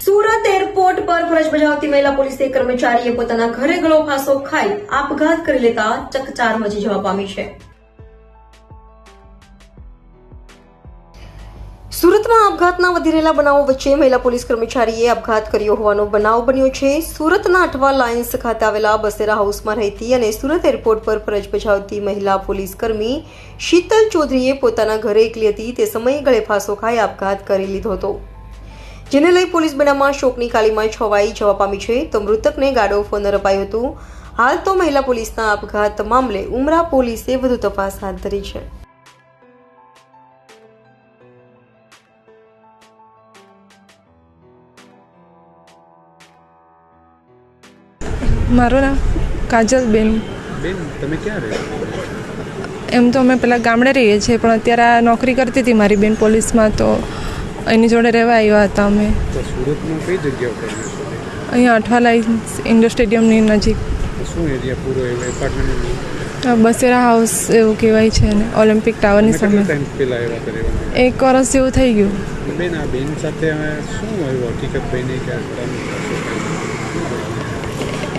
Surat airport પર ફરજ બજાવતી મહિલા પોલીસે કર્મચારીએ પોતાના ઘરે ગળો ફાંસો ખાઈ આપઘાત કરી લેતા ચકચાર મચી જવા પામી છે. સુરતમાં આપઘાતના વધી રહેલા બનાવો વચ્ચે મહિલા પોલીસ કર્મચારીએ આપઘાત કર્યો હોવાનો બનાવ બન્યો છે. સુરતના અઠવા લાયન્સ ખાતે આવેલા બસેરા હાઉસમાં રહેતી અને સુરત એરપોર્ટ પર ફરજ બજાવતી મહિલા પોલીસ કર્મી શીતલ ચૌધરીએ પોતાના ઘરે એકલી હતી. તે સમયે ગળે ફાંસો ખાઈ આપઘાત કરી લીધો હતો. જેને લઈ પોલીસ બેડામાં શોકની કાલીમાં છવાઈ જવા પામી છે. તો મૃતકને ગાડો ફોન અપાયું હતું. હાલ તો મહિલા પોલીસના આપઘાત મામલે ઉમરા પોલીસે વધુ તપાસ હાથ ધરી છે. મારું નામ કાજલબેન બેન. તમે ક્યાં રહો? એમ તો અમે પહેલાં ગામડે રહીએ છીએ પણ અત્યારે આ નોકરી કરતી હતી મારી બેન પોલીસમાં તો એની જોડે રહેવા આવ્યા હતા અમે. સુરતમાં કઈ જગ્યા અહીંયા અઠવાલાઈ ઇન્ડોર સ્ટેડિયમની નજીક. શું એરિયા પૂરો એપાર્ટમેન્ટ બસેરા હાઉસ એવું કહેવાય છે ને ઓલિમ્પિક ટાવરની સામે. એક વર્ષ જેવું થઈ ગયું. બેન આ બેન સાથે શું હકીકત બની?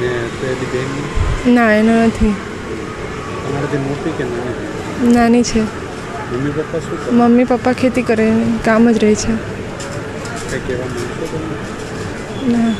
ને પેલી બેન ના એનો નથી. તમારાથી મોટી કે નાની? નાની છે. મમ્મી પપ્પા શું મમ્મી પપ્પા ખેતી કરે કામ જ રહે છે. ના.